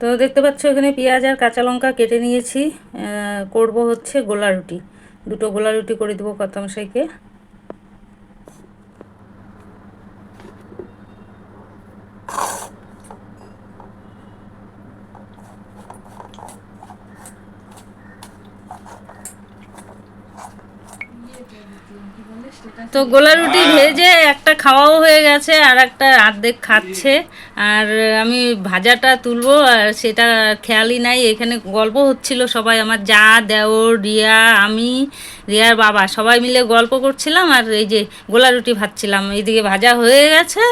তো দেখতে পাচ্ছ এখানে পেঁয়াজ আর কাঁচা লঙ্কা কেটে নিয়েছি। করব হচ্ছে গোলা রুটি। দুটো গোলা রুটি করে দেবো কর্তামশাইকে তো গোলা রুটি ভেজে একটা খাওয়াও হয়ে গেছে আর একটা অর্ধেক খাচ্ছে। আর আমি ভাজাটা তুলবো আর সেটা খেয়ালই নাই এখানে গল্প হচ্ছিল সবাই আমার যা দেওর রিয়া আমি রিয়ার বাবা সবাই মিলে গল্প করছিলাম আর এই যে গোলা রুটি ভাজছিলাম এইদিকে ভাজা হয়ে গেছে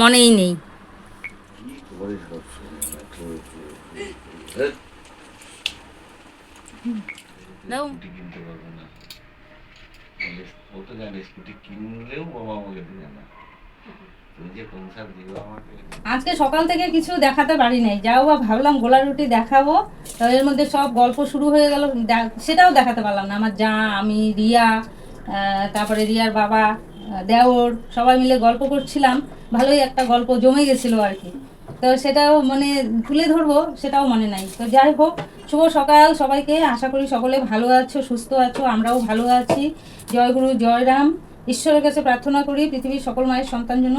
মনেই নেই স্কুটি কিনতে পারব না বলে, ও তো জানে, স্কুটি কিনলেও বাবা আমাকে না। আজকে সকাল থেকে কিছু দেখাতে পারি নাই। যাও বা ভাবলাম গোলা রুটি দেখাবো। এর মধ্যে সব গল্প শুরু হয়ে গেল। সেটাও দেখাতে পারলাম না। আমার যা আমি, রিয়া তারপরে রিয়ার বাবা দেওর, সবাই মিলে গল্প করছিলাম। ভালোই একটা গল্প জমে গেছিল আর কি। তো সেটাও মানে তুলে ধরবো, সেটাও মনে নাই। তো যাই হোক, শুভ সকাল সবাইকে। আশা করি সকলে ভালো আছো, সুস্থ আছো, আমরাও ভালো আছি। জয় গুরু, জয় রাম। ঈশ্বরের কাছে প্রার্থনা করি, পৃথিবীর সকল মায়ের সন্তান যেন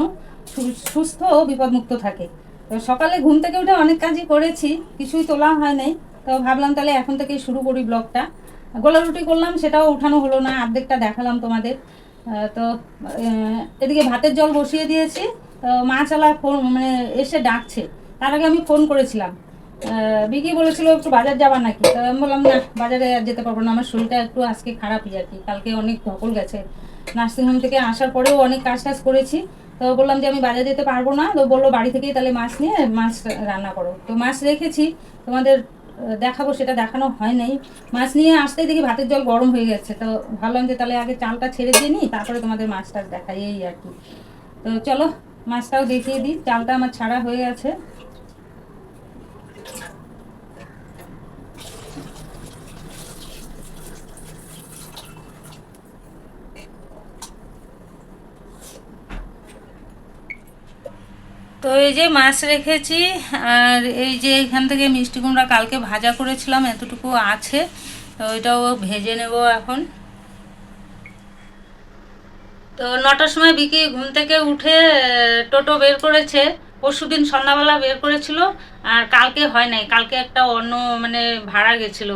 সুস্থ ও বিপদমুক্ত থাকে। তো সকালে ঘুম থেকে উঠে অনেক কাজই করেছি, কিছুই তোলা হয় নাই। তো ভাবলাম তাহলে এখন থেকেই শুরু করি ব্লগটা। গোলা রুটি করলাম, সেটাও উঠানো হলো না অর্ধেকটা দেখালাম তোমাদের। তো এদিকে ভাতের জল বসিয়ে দিয়েছি। তো মা চালা ফোন মানে এসে ডাকছে। তার আগে আমি ফোন করেছিলাম। বিকি বলেছিল, একটু বাজার যাবার নাকি? তো আমি বললাম, না, বাজারে আর যেতে পারব না। আমার শরীরটা একটু আজকে খারাপই আর কি। কালকে অনেক ধকল গেছে। নার্সিংহোম থেকে আসার পরেও অনেক কাজ টাজ করেছি। তো বললাম যে, আমি বাজারে যেতে পারব না। তো বলল, বাড়ি থেকেই তাহলে মাছ নিয়ে মাছ রান্না করো। তো মাছ রেখেছি। তোমাদের দেখাবো, সেটা দেখানো হয় নাই। মাছ নিয়ে আসতেই দেখি ভাতের জল গরম হয়ে গেছে। তো ভাবলাম যে, তাহলে আগে চালটা ছেড়ে দিয়ে নিই, তারপরে তোমাদের মাছ টাছ দেখাই এই আর কি। তো চলো মাছটাও দেখিয়ে দিই। চালটা আমার ছাড়া হয়ে গেছে। তো এই যে মাছ রেখেছি, আর এই যে এখান থেকে মিষ্টি কুমড়া কালকে ভাজা করেছিলাম, এতটুকু আছে। তো ওইটাও ভেজে নেব এখন। তো নটার সময় বিকি ঘুম থেকে উঠে টোটো বের করেছে। পরশু দিন সন্ধ্যাবেলা বের করেছিল, আর কালকে হয় নাই। কালকে একটা অন্য মানে ভাড়া গেছিল।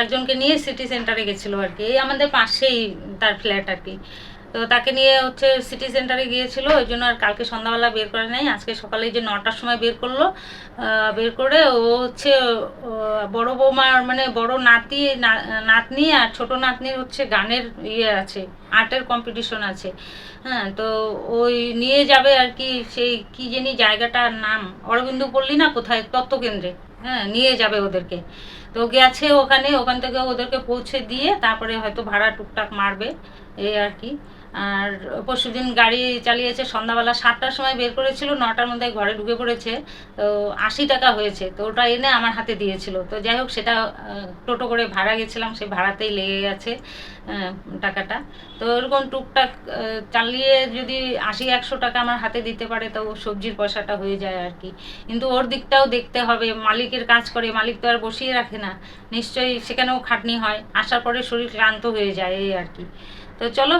একজনকে নিয়ে সিটি সেন্টারে গেছিল আর কি। এই আমাদের পাশেই তার ফ্ল্যাট আর কি। তো তাকে নিয়ে হচ্ছে সিটি সেন্টারে গিয়েছিল, ওই জন্য আর কালকে সন্ধ্যাবেলা বের করে নাই আজকে সকালে যে নটার সময় বের করল বের করে ও হচ্ছে বড় বৌমার মানে বড় নাতি নাতনি আর ছোট নাতনির হচ্ছে গানের ইয়ে আছে, আর্টের কম্পিটিশন আছে। হ্যাঁ তো ওই নিয়ে যাবে আর কি, সেই কি জানি জায়গাটার নাম অরবিন্দ পল্লী না কোথায়, তত্ত্বকেন্দ্রে। হ্যাঁ নিয়ে যাবে ওদেরকে। তো গেছে ওখানে, ওখান থেকে ওদেরকে পৌঁছে দিয়ে তারপরে হয়তো ভাড়া টুকটাক মারবে, এই আর কি। আর পরশুদিন গাড়ি চালিয়েছে, সন্ধ্যাবেলা সাতটার সময় বের করেছিল, নটার মধ্যে ঘরে ঢুকে পড়েছে, তো আশি টাকা হয়েছে, তো ওটা এনে আমার হাতে দিয়েছিল। তো যাই হোক, সেটা টোটো করে ভাড়া গেছিলাম সেই ভাড়াতেই লেগে গেছে টাকাটা। তো এরকম টুকটাক চালিয়ে যদি আশি, একশো টাকা আমার হাতে দিতে পারে, তো সবজির পয়সাটা হয়ে যায় আর কি। কিন্তু ওর দিকটাও দেখতে হবে, মালিকের কাজ করে, মালিক তো আর বসিয়ে রাখে না। নিশ্চয়ই সেখানেও খাটনি হয়, আসার পরে শরীর ক্লান্ত হয়ে যায় এই আর কি। তো চলো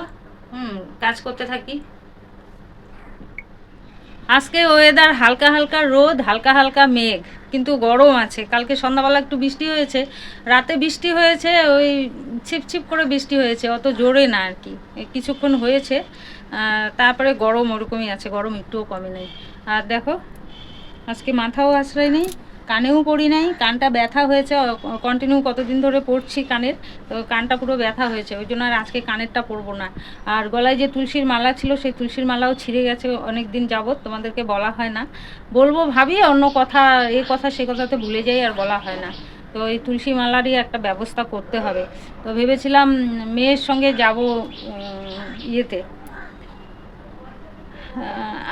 হুম, কাজ করতে থাকি। আজকে ওয়েদার হালকা হালকা রোদ, হালকা হালকা মেঘ, কিন্তু গরম আছে। কালকে সন্ধ্যাবেলা একটু বৃষ্টি হয়েছে। রাতে বৃষ্টি হয়েছে, ওই ছিপছিপ করে বৃষ্টি হয়েছে, অত জোরে না আর কি। কিছুক্ষণ হয়েছে তারপরে গরম ওরকমই আছে, গরম একটুও কমে নেই। আর দেখো, আজকে মাথাও আশ্রয় নেই। কানেও পড়ি নাই, কানটা ব্যথা হয়েছে কন্টিনিউ কতদিন ধরে পড়ছি কানের, তো কানটা পুরো ব্যথা হয়েছে, ওই জন্য আর আজকে কানেরটা পরবো না। আর গলায় যে তুলসীর মালা ছিল, সেই তুলসীর মালাও ছিঁড়ে গেছে অনেক দিন যাবৎ, তোমাদেরকে বলা হয় না। বলব ভাবি, অন্য কথা, এ কথা সে কথাতে ভুলে যাই আর বলা হয় না। তো এই তুলসী মালারই একটা ব্যবস্থা করতে হবে। তো ভেবেছিলাম মেয়ের সঙ্গে যাব ইয়েতে।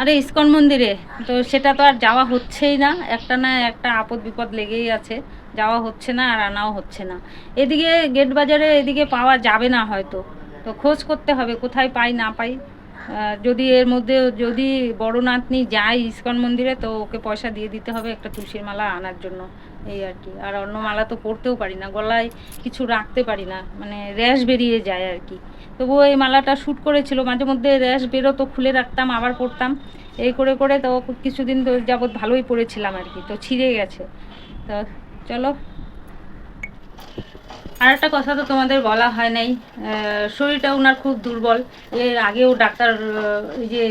আরে ইস্কন মন্দিরে, তো সেটা তো আর যাওয়া হচ্ছেই না। একটা না একটা আপদ বিপদ লেগেই আছে, যাওয়া হচ্ছে না আর আনাও হচ্ছে না। এদিকে গেট বাজারে এদিকে পাওয়া যাবে না হয়তো। তো খোঁজ করতে হবে, কোথায় পাই না পাই। যদি এর মধ্যে যদি বড় নাতনি যায় ইস্কন মন্দিরে, তো ওকে পয়সা দিয়ে দিতে হবে একটা তুলসীর মালা আনার জন্য। এই আর কি। আর অন্য মালা তো পরতেও পারি না, গলায় কিছু রাখতে পারি না। মানে র্যাশ বেরিয়ে যায় আর কি। তবুও এই মালাটা শ্যুট করেছিল। মাঝে মধ্যে র্যাশ বেরোতো, খুলে রাখতাম, আবার পরতাম। এই করে করে তো কিছুদিন যাবৎ ভালোই পরেছিলাম আর কি, তো ছিঁড়ে গেছে। তো চলো আর একটা কথা তো তোমাদের বলা হয় নাই শরীরটা ওনার খুব দুর্বল। এর আগেও ডাক্তার এই যে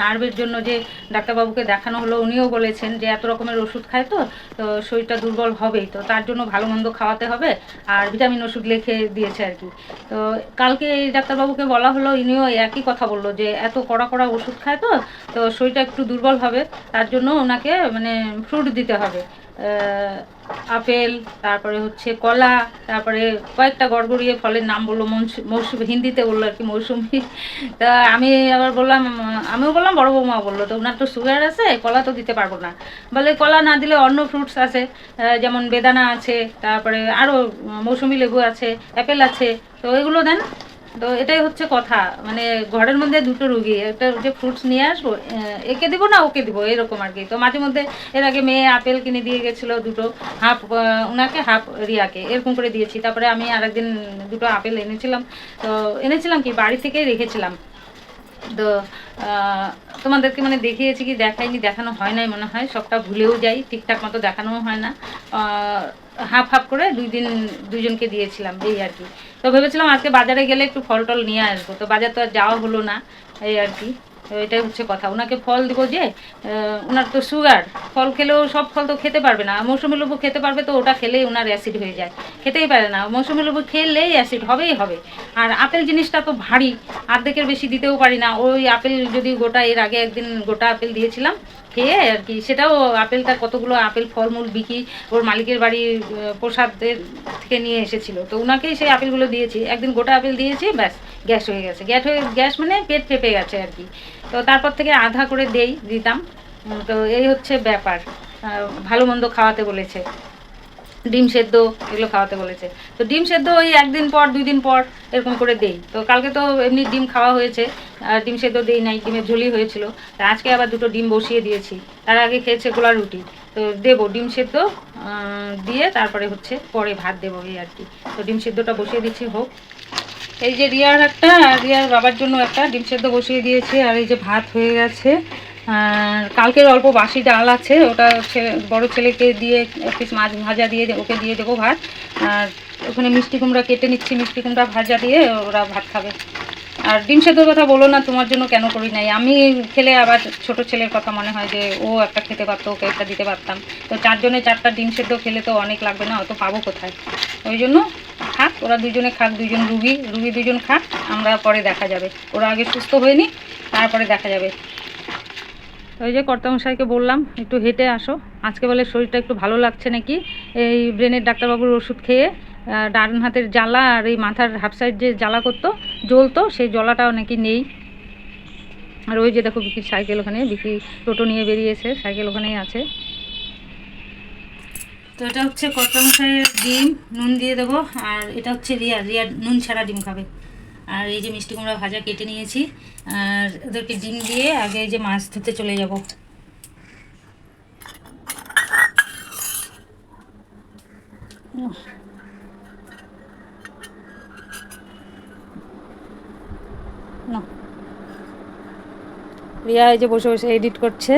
নার্ভের জন্য যে ডাক্তারবাবুকে দেখানো হলো, উনিও বলেছেন যে এত রকমের ওষুধ খায় তো তো শরীরটা দুর্বল হবেই। তো তার জন্য ভালো মন্দ খাওয়াতে হবে আর ভিটামিন ওষুধ লিখে দিয়েছে আর কি। তো কালকে এই ডাক্তারবাবুকে বলা হলো, ইনিও একই কথা বলল যে এত কড়া কড়া ওষুধ খায় তো তো শরীরটা একটু দুর্বল হবে, তার জন্য ওনাকে মানে ফ্রুট দিতে হবে। আপেল, তারপরে হচ্ছে কলা, তারপরে কয়েকটা গড়গড়িয়ে ফলের নাম বলল মৌসু- মৌসুমি, হিন্দিতে বলল আর কি মৌসুমি। তা আমি আবার বললাম, আমিও বললাম, বড় বৌমা বলল, তো ওনার তো সুগার আছে, কলা তো দিতে পারব না। বলে, কলা না দিলে অন্য ফ্রুটস আছে যেমন বেদানা আছে, তারপরে আরও মৌসুমি লেবু আছে অ্যাপেল আছে, তো এগুলো দেন। তো এটাই হচ্ছে কথা। মানে ঘরের মধ্যে দুটো রুগী, একটা যে ফ্রুটস নিয়ে আসব একে দিব না ওকে দিব, এরকম আর কি। তো মাঝে মধ্যে এর আগে মেয়ে আপেল কিনে দিয়ে গেছিল দুটো, হাফ ওনাকে হাফ রিয়াকে, এরকম করে দিয়েছি। তারপরে আমি আরেকদিন দুটো আপেল এনেছিলাম। তো এনেছিলাম কি, বাড়ি থেকেই রেখেছিলাম। তো তোমাদেরকে মানে দেখিয়েছি কি, দেখাইনি, দেখানো হয় নাই মনে হয়, সবটা ভুলেও যাই, ঠিকঠাক মতো দেখানোও হয় না। হাফ হাফ করে দুই দিন দুজনকে দিয়েছিলাম, এই আর কি। তো ভেবেছিলাম আজকে বাজারে গেলে একটু ফল টল নিয়ে আসব, তো বাজার তো আর যাওয়া হলো না, এই আর কি। এটাই হচ্ছে কথা। ওনাকে ফল দেবো যে ওনার তো সুগার ফল খেলেও সব ফল তো খেতে পারবে না। মৌসুমি লেবু খেতে পারবে তো ওটা খেলেই ওনার অ্যাসিড হয়ে যায়। খেতেই পারে না। মৌসুমি লেবু খেলেই অ্যাসিড হবেই হবে। আর আপেল জিনিসটা তো ভারী অর্ধেকের বেশি দিতেও পারি না। ওই আপেল যদি গোটা এর আগে একদিন গোটা আপেল দিয়েছিলাম খেয়ে আর কি সেটাও আপেলটা কতগুলো আপেল ফলমূল বিকি ওর মালিকের আহ, প্রসাদের থেকে নিয়ে এসেছিল। তো ওনাকেই সেই আপেলগুলো দিয়েছি। একদিন গোটা আপেল দিয়েছি ব্যাস। গ্যাস হয়ে গেছে। গ্যাস হয়ে, গ্যাস মানে পেট ফেপে গেছে আর কি। তো তারপর থেকে আধা করে দেই, দিতাম। তো এই হচ্ছে ব্যাপার। ভালো মন্দ খাওয়াতে বলেছে। ডিম সেদ্ধ এগুলো খাওয়াতে বলেছে। তো ডিম সেদ্ধ ওই একদিন পর, দুই দিন পর এরকম করে দেই। তো কালকে তো এমনি ডিম খাওয়া হয়েছে। আর ডিম সেদ্ধ দেই নাই, ডিমের ঝুলি হয়েছিল। তা আজকে আবার দুটো ডিম বসিয়ে দিয়েছি। তার আগে খেয়েছে গোলা রুটি। তো দেবো ডিম সেদ্ধ দিয়ে তারপরে হচ্ছে পরে ভাত দেবো এই আর কি। তো ডিম সেদ্ধটা বসিয়ে দিচ্ছি, হোক। এই যে রিয়ার একটা, রিয়ার বাবার জন্য একটা ডিম সেদ্ধ বসিয়ে দিয়েছি, আর এই যে ভাত হয়ে গেছে। আর কালকের অল্প বাসি ডাল আছে, ওটা বড় ছেলেকে দিয়ে এক পিস মাছ ভাজা দিয়ে ওকে দিয়ে দেবো ভাত। আর ওখানে মিষ্টি কুমড়া কেটে নিচ্ছি, মিষ্টি কুমড়া ভাজা দিয়ে ওরা ভাত খাবে। আর ডিম সেদ্ধর কথা বলো না, তোমার জন্য কেন করি নাই। আমি খেলে আবার ছোট ছেলের কথা মনে হয় যে, ও একটা খেতে পারতো, ওকে একটা দিতে পারতাম। তো চারজনে চারটা ডিম সেদ্ধ খেলে তো অনেক লাগবে না অত পাবো কোথায়? ওই জন্য খাক, ওরা দুজনে খাক দুজন রুগী রুগী দুজন খাক, আমরা পরে দেখা যাবে। ওরা আগে সুস্থ হয়ে নি তারপরে দেখা যাবে। ওই যে কর্তামশাইকে বললাম, একটু হেঁটে আসো। আজকে বলে শরীরটা একটু ভালো লাগছে নাকি? এই ব্রেনের ডাক্তারবাবুর ওষুধ খেয়ে ডান হাতের জ্বালা আর এই মাথার হাফ সাইড যে জ্বালা করতো, জ্বলতো, সেই জ্বলাটাও নাকি নেই। আর ওই যে দেখো বিকির সাইকেল ওখানে বিকি টোটো নিয়ে বেরিয়েছে, সাইকেল ওখানেই আছে। তো এটা হচ্ছে কর্তামশাইয়ের ডিম, নুন দিয়ে দেবো। আর এটা হচ্ছে রিয়া রিয়া নুন ছাড়া ডিম খাবে। আর এই যে মিষ্টি কুমড়া ভাজা কেটে নিয়েছি। আর ওদেরকে ডিম দিয়ে আগে যে মাছ ধুতে চলে যাব। রিয়া এই যে বসে বসে এডিট করছে।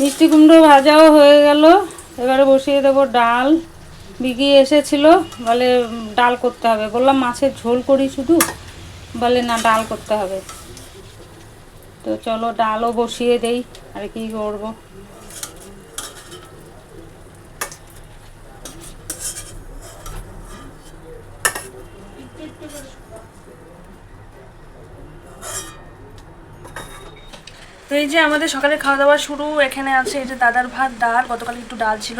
মিষ্টি কুমড়ো ভাজাও হয়ে গেল। এবারে বসিয়ে দেবো ডাল। বিকি এসেছিল, বলে ডাল করতে হবে। বললাম, মাছের ঝোল করি শুধু? বলে, না, ডাল করতে হবে। তো চলো, ডালও বসিয়ে দেই, আর কি করব? তো এই যে আমাদের সকালে খাওয়া দাওয়া শুরু এখানে আছে এই যে দাদার ভাত ডাল গতকাল একটু ডাল ছিল।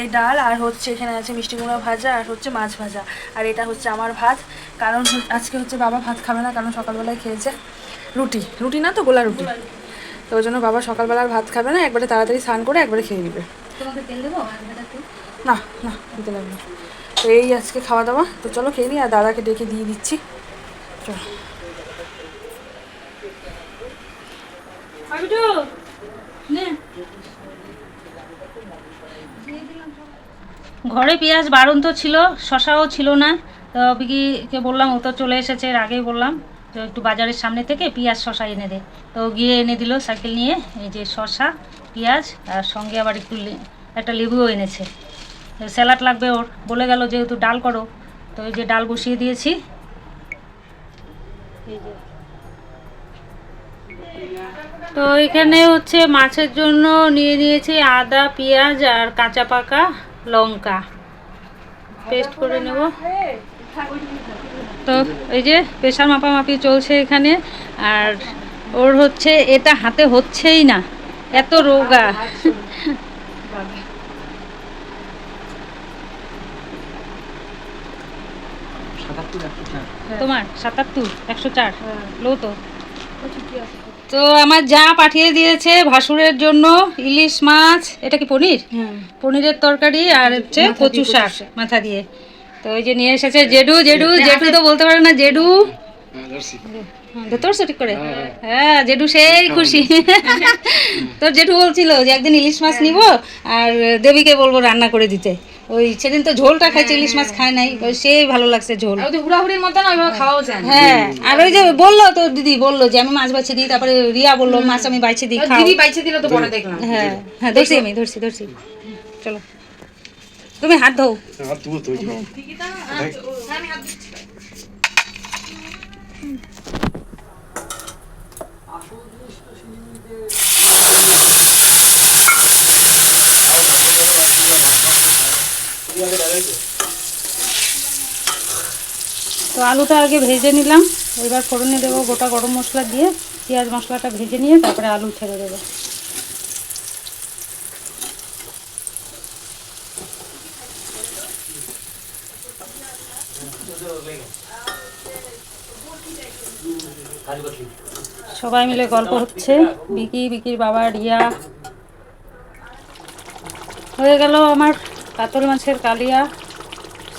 এই ডাল আর হচ্ছে এখানে আছে মিষ্টি কুমড়া ভাজা আর হচ্ছে মাছ ভাজা। আর এটা হচ্ছে আমার ভাত। কারণ আজকে হচ্ছে বাবা ভাত খাবে না কারণ সকালবেলায় খেয়েছে রুটি। রুটি না তো গোলা রুটি। তো ওই জন্য বাবা সকালবেলার ভাত খাবে না একবারে তাড়াতাড়ি স্নান করে একবারে খেয়ে নেবে। না না দিতে লাগবে তো এই আজকে খাওয়া দাওয়া তো চলো খেয়ে নিই আর দাদাকে ডেকে দিয়ে দিচ্ছি। চলো। ঘরে পেঁয়াজ বারণ তো ছিল, শশাও ছিল না। তো বিকিকে বললাম, ও তো চলে এসেছে, এর আগেই বললাম তো একটু বাজারের সামনে থেকে পেঁয়াজ, শশা এনে দে। তো গিয়ে এনে দিল সাইকেল নিয়ে, এই যে শশা, পেঁয়াজ, আর সঙ্গে আবার একটু একটা লেবুও এনেছে। স্যালাড লাগবে ওর। বলে গেল, যেহেতু ডাল করো। তো এই যে ডাল বসিয়ে দিয়েছি। এই যে তো এখানে হচ্ছে মাছের জন্য নিয়ে নিয়েছি আদা পেঁয়াজ আর কাঁচা পাকা লঙ্কা। পেস্ট করে নেব। তো এই যে প্রেশার মাপামাপি চলছে এখানে আর ওর হচ্ছে এটা হাতে হচ্ছেই না এত রোগা। তোমার সাতাত্তর একশো চার লো তো। তো আমার যা পাঠিয়ে দিয়েছে ভাসুরের জন্য ইলিশ মাছ এটা কি পনির? হ্যাঁ। পনিরের তরকারি আর হচ্ছে কচু শাক মাথা দিয়ে। তো ওই যে নিয়ে এসেছে জেডু জেডু জেডু তো বলতে পারে না জেডু। তোর ধরছো। ঠিক করে। হ্যাঁ জেডু সেই খুশি। তোর জেঠু বলছিল যে একদিন ইলিশ মাছ নিব আর দেবীকে বলব রান্না করে দিতে। ওই সেদিন তো ঝোলটা খাইছে ইলিশ মাছ খায় নাই। ওই সেই ভালো লাগছে ঝোল। হুড়াহুড়ির মতো না ওইভাবে খাওয়াও যায় হ্যাঁ আর ওই যে বলল তো দিদি বলল যে আমি মাছ বাছে দিই তারপরে রিয়া বলল মাছ আমি বাইছে দিই খাও। দিদি পাইছে দিল তো পরে দেখলাম। হ্যাঁ হ্যাঁ ধরছি আমি ধরছি ধরছি। চলো। তুমি হাত ধো তো আলুটা আগে ভেজে নিলাম। এবার ফোড়নে দেবো গোটা গরম মশলা দিয়ে। পেঁয়াজ মশলাটা ভেজে নিয়ে তারপরে আলু ছেড়ে দেবো। সবাই মিলে গল্প হচ্ছে। বিকি, বিকির বাবা, রিয়া। হয়ে গেল আমার কাতল মাছের কালিয়া।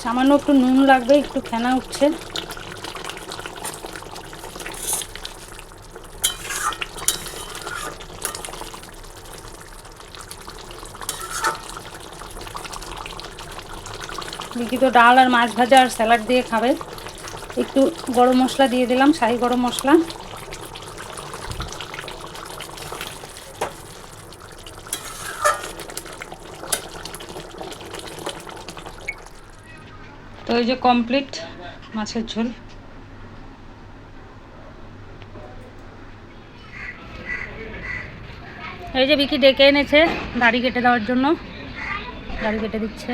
সামান্য একটু নুন লাগবে, একটু ফেনা উঠছে। বিকি তো ডাল আর মাছ ভাজা আর স্যালাড দিয়ে খাবে। একটু গরম মশলা দিয়ে দিলাম, শাহি গরম মশলা। তো এই যে কমপ্লিট মাছের ঝোল। এই যে বিকি ডেকে এনেছে, দাড়ি কেটে দেওয়ার জন্য। দাড়ি কেটে দিচ্ছে।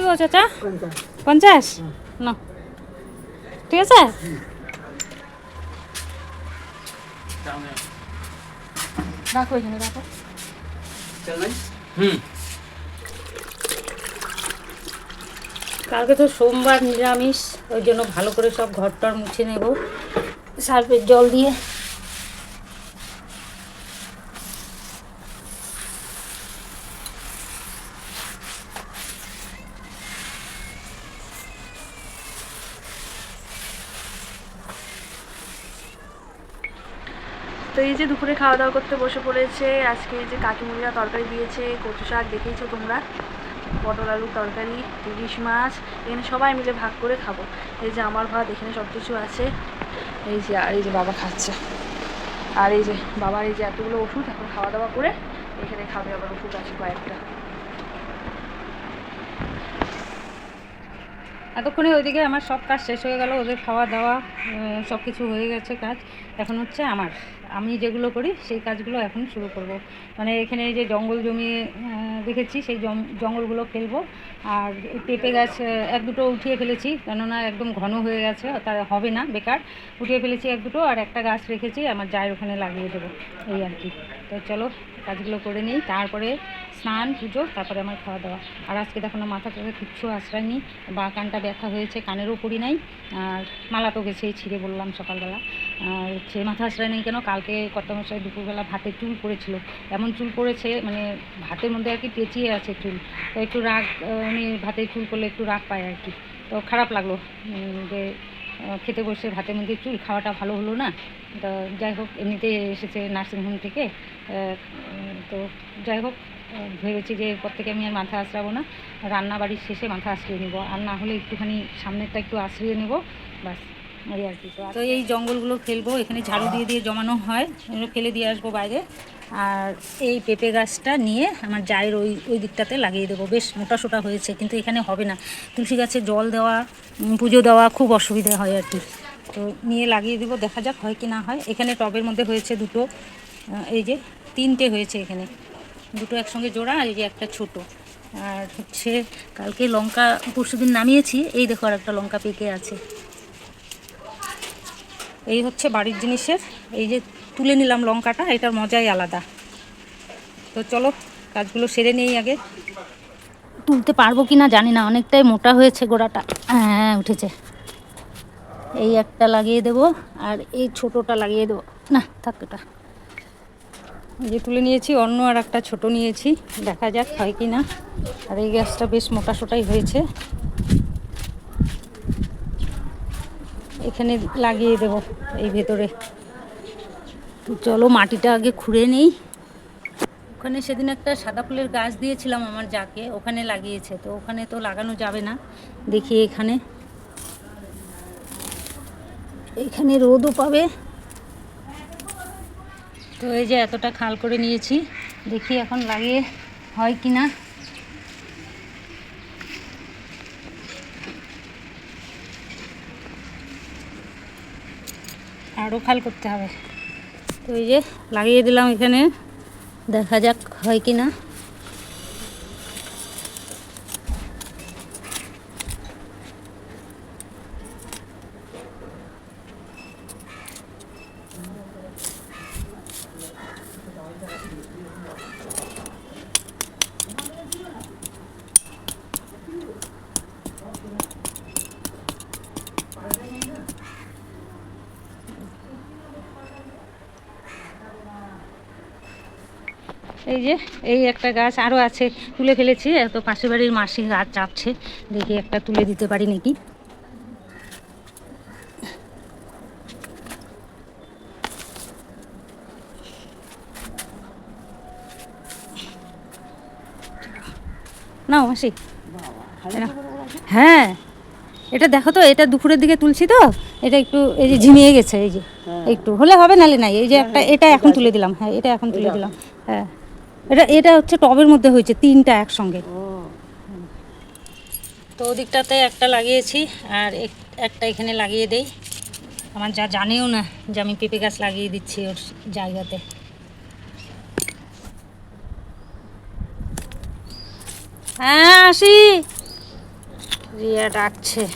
দেবো চাচা? পঞ্চাশ? না। ঠিক আছে? রাখো এখানে রাখো। কালকে তো সোমবার নিরামিষ ওই জন্য ভালো করে সব ঘরটর মুছে নেব। সার্ফের জল দিয়ে। এই যে দুপুরে খাওয়া দাওয়া করতে বসে পড়েছে, আজকে এই যে কাকিমুড়িরা তরকারি দিয়েছে, কচু শাক দেখেইছো তোমরা? পটল আলুর তরকারি, ইলিশ মাছ, এখানে সবাই মিলে ভাগ করে খাব। এই যে আমার ভাত, এখানে সব কিছু আছে। এই যে, আর এই যে বাবা খাচ্ছে। আর এই যে বাবার এই যে এতগুলো ওষুধ, এখন খাওয়া দাওয়া করে এখানে খাবে আবার ওষুধ আছে কয়েকটা। এতক্ষণে ওইদিকে আমার সব কাজ শেষ হয়ে গেল, ওদের খাওয়া দাওয়া সব কিছু হয়ে গেছে কাজ। এখন হচ্ছে আমার। আমি যেগুলো করি, সেই কাজগুলো এখন শুরু করব। মানে এখানে যে জঙ্গল জমি দেখেছি, সেই জঙ্গলগুলো ফেলব। আর পেঁপে গাছ এক দুটো উঠিয়ে ফেলেছি, কেননা একদম ঘন হয়ে গেছে, তা হবে না, বেকার। উঠিয়ে ফেলেছি এক দুটো, আর একটা গাছ রেখেছি, আমার যায় ওখানে লাগিয়ে দেবো, এই আর কি। তো চলো কাজগুলো করে নিই, তারপরে স্নান, পুজো, তারপরে আমার খাওয়া দাওয়া আর আজকে দেখো না, মাথা টাথা কিচ্ছু আশ্রয় নেই, বা কানটা ব্যথা হয়েছে কানেরও পড়ি নাই, আর মালা তো গেছেই, ছিঁড়ে বললাম সকালবেলা। আর হচ্ছে মাথা আশ্রয় নেই কেন? কালকে কর্তামশাই দুপুরবেলা ভাতে চুল পড়েছিল। এমন চুল পড়েছে মানে ভাতের মধ্যে আর কি পেঁচিয়ে আছে চুল। তো একটু রাগ উনি ভাতে চুল করলে একটু রাগ পায় আর কি। তো খারাপ লাগল যে খেতে বসে ভাতের মধ্যে চুল খাওয়াটা ভালো হলো না। তো যাই হোক এমনিতে এসেছে নার্সিংহোম থেকে তো যাই হোক ভেবেছি যে এরপর থেকে আমি আর মাথা আশ্রাবো না। রান্না বাড়ির শেষে মাথা আশ্রিয়ে নেব। আর না হলে একটুখানি সামনেরটা একটু আশ্রিয়ে নেব। ব্যাস, এই আর কি। তো এই জঙ্গলগুলো ফেলব, এখানে ঝাড়ু দিয়ে দিয়ে জমানো হয়, এগুলো ফেলে দিয়ে আসব বাইরে। আর এই পেঁপে গাছটা নিয়ে আমার জায়ের ওই ওই দিকটাতে লাগিয়ে দেবো। বেশ মোটা সোটা হয়েছে, কিন্তু এখানে হবে না। তুলসী গাছে জল দেওয়া পুজো দেওয়া খুব অসুবিধা হয় আর কি। তো নিয়ে লাগিয়ে দেবো, দেখা যাক হয় কি না হয়। এখানে টবের মধ্যে হয়েছে দুটো এই যে তিনটে হয়েছে এখানে। দুটো একসঙ্গে জোড়া আর এই যে একটা ছোট। আর হচ্ছে কালকে লঙ্কা পরশুদিন নামিয়েছি। এই দেখো আর একটা লঙ্কা পেকে আছে। এই হচ্ছে বাড়ির জিনিসের। এই যে তুলে নিলাম লঙ্কাটা, এটার মজাই আলাদা। তো চলো, কাজগুলো সেরে নেই আগে। তুলতে পারব কি না জানি না, অনেকটাই মোটা হয়েছে গোড়াটা। হ্যাঁ উঠেছে। এই একটা লাগিয়ে দেব আর এই ছোটোটা লাগিয়ে দেবো। না, থাক যে তুলে নিয়েছি, অন্য আর একটা ছোট নিয়েছি। দেখা যাক হয় কি না। আর এই গ্যাসটা বেশ মোটা সোটাই হয়েছে। এখানে লাগিয়ে দেব এই ভেতরে। চলো মাটিটা আগে খুঁড়ে নেই। ওখানে সেদিন একটা সাদা ফুলের গাছ দিয়েছিলাম আমার যাকে, ওখানে লাগিয়েছে। তো ওখানে তো লাগানো যাবে না। দেখি এখানে। এখানে রোদও পাবে। তো এই যে এতটা খাল করে নিয়েছি, দেখি এখন লাগিয়ে হয় কি না আরও খাল করতে হবে। তো এই যে লাগিয়ে দিলাম এখানে, দেখা যাক হয় কি না এই যে এই একটা গাছ আরও আছে তুলে ফেলেছি। এত পাশের বাড়ির মাসি গাছ চাপছে দেখি একটা তুলে দিতে পারি নাকি। না মাসি। হ্যাঁ এটা দেখো তো এটা দুপুরের দিকে তুলছি তো এটা একটু এই যে ঝিমিয়ে গেছে এই যে। একটু হলে হবে নালে নাই। এই যে একটা এটা এখন তুলে দিলাম। হ্যাঁ এটা এখন তুলে দিলাম। হ্যাঁ। এটা এটা হচ্ছে টবের মধ্যে হয়েছে, তিনটা একসঙ্গে। তো ওদিকটাতে একটা লাগিয়েছি, আর এক- একটা এখানে লাগিয়ে দেই। আমার যা জানেও না যে আমি পেঁপে গাছ লাগিয়ে দিচ্ছি ওর জায়গাতে। হ্যাঁ আসি। রিয়া ডাকছে।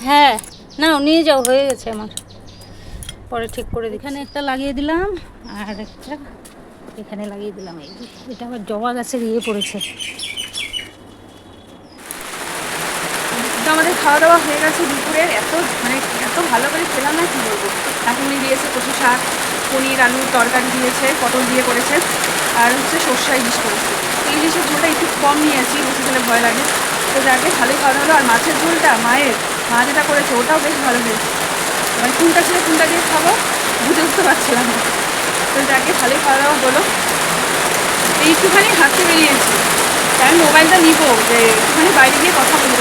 হ্যাঁ নাও, নিয়ে যাও, হয়ে গেছে আমার। পরে ঠিক করে। এখানে একটা লাগিয়ে দিলাম আর একটা এখানে লাগিয়ে দিলাম। এই এটা আবার জবা গাছের ইয়ে পড়েছে। আমাদের খাওয়া দাওয়া হয়ে গেছে দুপুরের। এত মানে এত ভালো করে খেলাম না কি বলব? কাকুনি দিয়েছে কচু শাক পনির আলুর তরকারি দিয়েছে পটল দিয়ে করেছে আর হচ্ছে সর্ষে ইলিশ করেছে। ইলিশের ঝোলটা একটু কম নিয়ে নিয়েছি বেশি খেলে ভয় লাগে। তো যাকে ভালোই খাওয়া হলো আর মাছের ঝোলটা মায়ের মা যেটা করেছে ওটাও বেশ ভালো হয়েছে। মানে কোনটা ছিল কোনটা দিয়ে খাব বুঝে উঠতে পারছিলাম না। তো যাকে ভালোই খাওয়া দাওয়া হলো একটুখানি হাঁটতে বেরিয়েছি। আমি মোবাইলটা নিব যে একটুখানি বাইরে গিয়ে কথা বলব।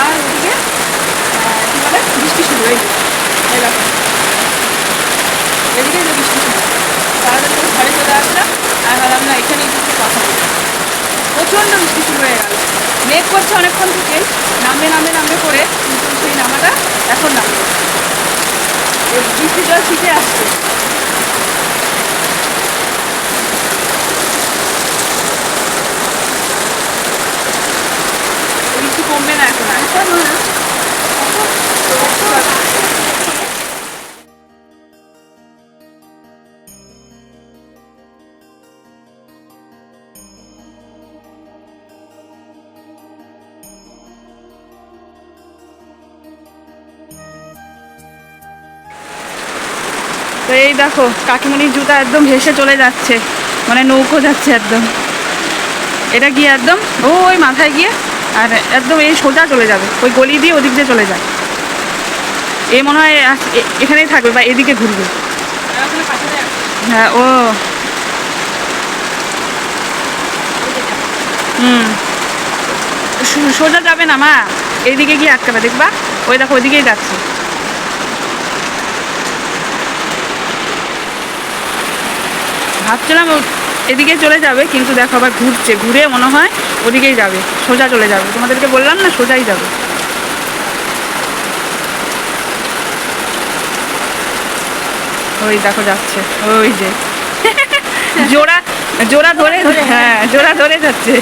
আর ওদিকে কি বলে? বৃষ্টি শুরু হয়ে গেছে এদিকে যে বৃষ্টি শুরু। তাড়াতাড়ি করে ঘরে চলে আসলাম। আর ভাবলাম, না, এখানে একটু কথা বলি। প্রচণ্ড বৃষ্টি শুরু হয়ে গেল। মেঘ করছে অনেকক্ষণ থেকে নামবে নামবে নামবে করে কিন্তু সেই নামাটা এখন নামবে এই বৃষ্টি জল ছিটে আসছে বৃষ্টি দেখো, কাকিমণির জুতা একদম ভেসে চলে যাচ্ছে। মানে নৌকো যাচ্ছে একদম। এটা গিয়ে একদম, ও, ওই মাথায় গিয়ে, আর একদম এই সোজা চলে যাবে। ওই গলি দিয়ে ওদিক দিয়ে চলে যায়। এ মনে হয় এখানেই থাকবে বা এদিকে ঘুরবে। হ্যাঁ ও। হুম। সোজা যাবে না মা? এইদিকে গিয়ে আটকাবে, দেখবা? ওই দেখো ওইদিকেই যাচ্ছে। ভাবছিলাম এদিকে চলে যাবে কিন্তু দেখো আবার ঘুরছে ঘুরে মনে হয় ওদিকেই যাবে সোজা চলে যাবে। তোমাদেরকে বললাম না সোজাই যাবে। ওই দেখো যাচ্ছে ওই যে। জোড়া জোড়া ধরে হ্যাঁ জোড়া ধরে যাচ্ছে।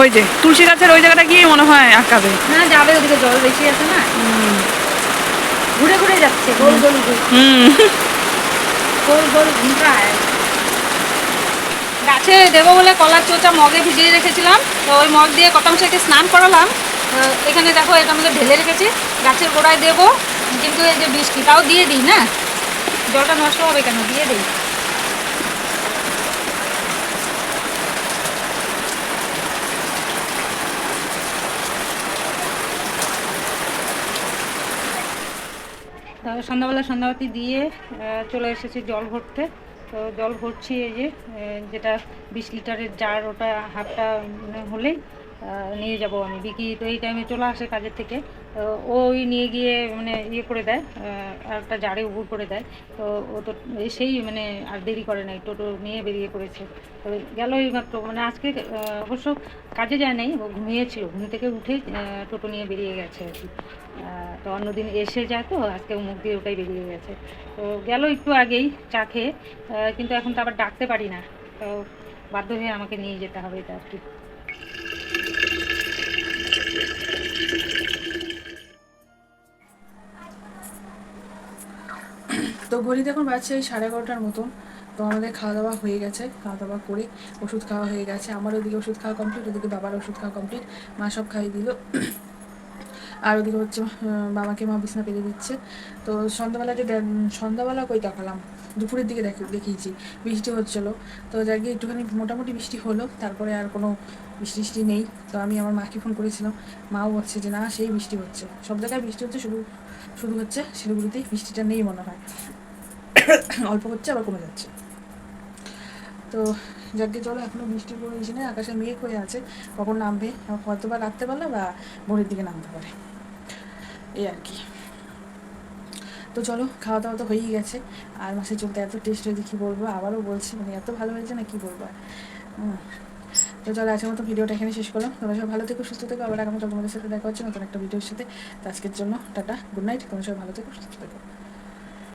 ওই যে তুলসী গাছের ওই জায়গাটা গিয়ে মনে হয় আঁকাবে। না যাবে ওদিকে জল বেশি আছে না। ঘুরে ঘুরে যাচ্ছে গোল গোল গোল। হুম। গোল গোল গাছে দেবো বলে কলার চোচা মগে ভিজিয়ে রেখেছিলাম। তো ওই মগ দিয়ে কটামশাকে স্নান করালাম। এখানে দেখো, এটা আমাদের ঢেলে রেখেছি। গাছের গোড়ায় দেবো। কিন্তু এই যে বৃষ্টি, তাও দিয়ে দিই, না? জলটা নষ্ট হবে কেন? দিয়ে দিই। সন্ধ্যাবেলা সন্ধ্যাবাতি দিয়ে চলে এসেছি জল ভরতে। তো জল ভরছি এই যে যেটা বিশ লিটারের জার ওটা হাফটা মানে হলেই। নিয়ে যাব আমি। বিকি তো এই টাইমে চলে আসে কাজের থেকে। তো ওই নিয়ে গিয়ে মানে ইয়ে করে দেয় একটা জারে উবুর করে দেয়। তো ও তো এসেই মানে আর দেরি করে নাই, টোটো নিয়ে বেরিয়ে পড়েছে। তো গেল এই মাত্র মানে আজকে অবশ্য কাজে যায় নাই, ও ঘুমিয়েছিল। ঘুম থেকে উঠে টোটো নিয়ে বেরিয়ে গেছে আর কি। তো অন্যদিন এসে যায় তো, আজকে মুখ দিয়ে ওটাই বেরিয়ে গেছে। তো গেল একটু আগেই চা খেয়ে কিন্তু এখন তো আবার ডাকতে পারি না। তো বাধ্য হয়ে আমাকে নিয়ে যেতে হবে এটা আর কি। তো ঘড়িতে এখন বাজছে এই সাড়ে এগারোটার মতন। তো আমাদের খাওয়া দাওয়া হয়ে গেছে খাওয়া দাওয়া করে ওষুধ খাওয়া হয়ে গেছে। আমার ওদিকে ওষুধ খাওয়া কমপ্লিট ওদিকে বাবার ওষুধ খাওয়া কমপ্লিট মা সব খাইয়ে দিল। আর ওদিকে হচ্ছে বাবাকে মা বিছনা পেরে দিচ্ছে। তো সন্ধ্যাবেলা যে সন্ধ্যাবেলা কই দেখালাম? দুপুরের দিকে দেখ, দেখিয়েছি। বৃষ্টি হচ্ছিল। তো যাকে একটুখানি মোটামুটি বৃষ্টি হলো। তারপরে আর কোনো বৃষ্টি টিষ্টি নেই। তো আমি আমার মাকে ফোন করেছিলাম। মাও বলছে যে, না, সেই বৃষ্টি হচ্ছে। সব জায়গায় বৃষ্টি হচ্ছে, শুধু শুধু হচ্ছে, শিলিগুড়িতেই বৃষ্টিটা নেই মনে হয়। অল্প হচ্ছে, আবার কমে যাচ্ছে। তো যাকে চলো এখনও বৃষ্টির কোনো ইসে নেই আকাশে মেঘ হয়ে আছে, কখন নামবে হয়তো বা রাত্রেবেলা বা ভোরের দিকে নামতে পারে। এই আর কি। তো চলো খাওয়া দাওয়া তো হয়েই গেছে। আর মাছের চলতে এত টেস্ট হয়েছে, কী বলব? আবারও বলছি মানে এত ভালো হয়েছে না, কী বলব। তো চলো, আজকের মতো ভিডিওটা এখানে শেষ করলাম। তোমরা সব ভালো থেকো, সুস্থ থেকো। আবার আগামীকাল তোমাদের সাথে দেখা হচ্ছে, নতুন একটা ভিডিওর সাথে। তো আজকের জন্য, টাটা গুড নাইট তোমরা সব ভালো থেকো, সুস্থ থেকো।